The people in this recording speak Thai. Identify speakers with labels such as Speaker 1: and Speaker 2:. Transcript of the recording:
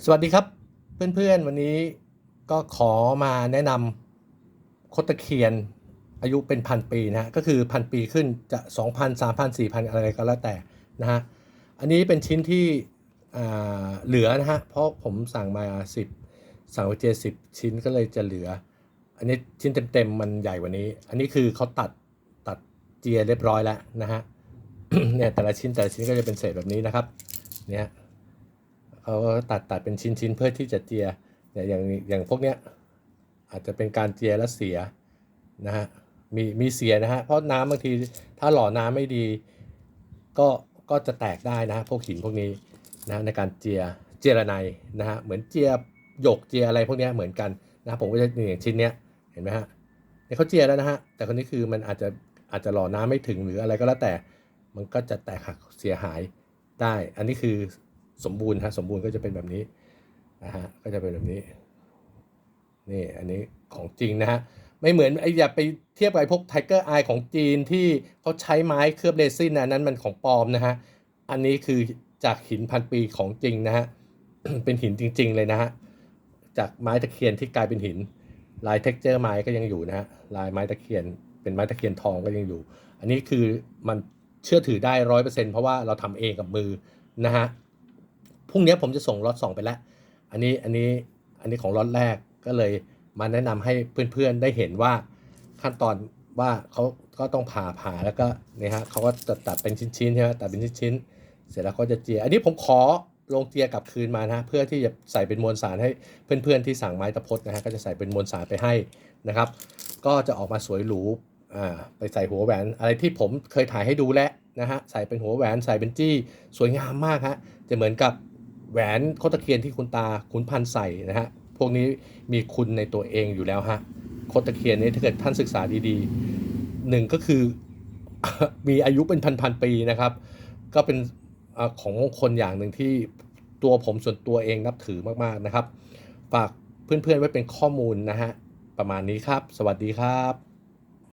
Speaker 1: สวัสดีครับเพื่อนๆ วันนี้ก็ขอมาแนะนำคดตะเคียนอายุเป็นพันปีนะฮะก็คือพันปีขึ้นจะ 2,000 3,000 4,000 อะไรก็แล้วแต่นะฮะอันนี้เป็นชิ้นที่เหลือนะฮะเพราะผมสั่งมา 10 สั่งไปเจสิบชิ้นก็เลยจะเหลือ อันนี้ชิ้นเต็มๆ มันใหญ่กว่านี้ อันนี้คือเขาตัดตัดเจียเรียบร้อยแล้วนะฮะเนี่ยแต่ละชิ้นแต่ละชิ้นก็จะเป็นเศษแบบนี้นะครับเนี่ย เขาตัดตัดเป็นชิ้นชิ้นๆเพื่อที่จะเจียเนี่ยอย่างอย่างพวกเนี้ยอาจจะเป็นการเจียแล้วเสียนะฮะมีมีเสียนะฮะเพราะน้ำบางทีถ้าหล่อน้ำไม่ดี ก็ก็จะแตกได้นะฮะพวกหินพวกนี้นะในการเจียเจียระไนนะฮะเหมือนเจียหยกเจียอะไรพวกนี้เหมือนกันนะผมก็จะอย่างชิ้นเนี้ยเห็นไหมฮะเนี่ยเขาเจียแล้วนะฮะแต่คนนี้คือมันอาจจะอาจจะหล่อน้ำไม่ถึงหรืออะไรก็แล้วแต่ มันก็จะแตกหักเสียหายได้ อันนี้คือ สมบูรณ์ฮะสมบูรณ์ก็จะเป็นแบบนี้นะฮะก็จะเป็นแบบนี้นี่อันนี้ของจริงนะฮะไม่เหมือนไอ้อย่าไปเทียบกับพวกไทเกอร์ไอของจีนที่เขาใช้ไม้เคลือบเรซินนะนั้นมันของปลอมนะฮะอันนี้คือจากหินพันปีของจริงนะฮะเป็นหินจริง ๆ เลยนะฮะจากไม้ตะเคียนที่กลายเป็นหิน ลายเท็กเจอร์ไม้ก็ยังอยู่นะฮะลายไม้ตะเคียนเป็นไม้ตะเคียนทองก็ยังอยู่ อันนี้คือมันเชื่อถือได้ร้อยเปอร์เซ็นเพราะว่าเราทำเองกับมือนะฮะ พรุ่งนี้ผมจะส่งล็อตสองไปแล้ว อันนี้อันนี้อันนี้ของล็อตแรกก็เลยมาแนะนำให้เพื่อนๆได้เห็นว่าขั้นตอนว่าเขาก็ต้องผ่าผ่าแล้วก็เนี่ยฮะเขาก็ตัดตัดเป็นชิ้นๆใช่ไหมตัดเป็นชิ้นๆเสร็จแล้วก็จะเจีย อันนี้ผมขอลงเจียกลับคืนมานะฮะเพื่อที่จะใส่เป็นมวลสารให้เพื่อนๆที่สั่งไม้ตะพดนะฮะก็จะใส่เป็นมวลสารไปให้นะครับ ก็จะออกมาสวยหรูอ่าไปใส่หัวแหวนอะไรที่ผมเคยถ่ายให้ดูแล้วนะฮะใส่เป็นหัวแหวนใส่เป็นจี้สวยงามมากฮะจะเหมือนกับ แหวนโคตะเคียนที่คุณตาขุนพันใส่นะฮะพวกนี้มีคุณในตัวเองอยู่แล้วฮะโคตะเคียนนี้ถ้าเกิดท่านศึกษาดีๆหนึ่งก็คือมีอายุเป็นพันๆปีนะครับ ก็เป็นอของมงคลอย่างหนึ่งที่ตัวผมส่วนตัวเองนับถือมากๆนะครับ ฝากเพื่อนๆไว้เป็นข้อมูลนะฮะประมาณนี้ครับ สวัสดีครับ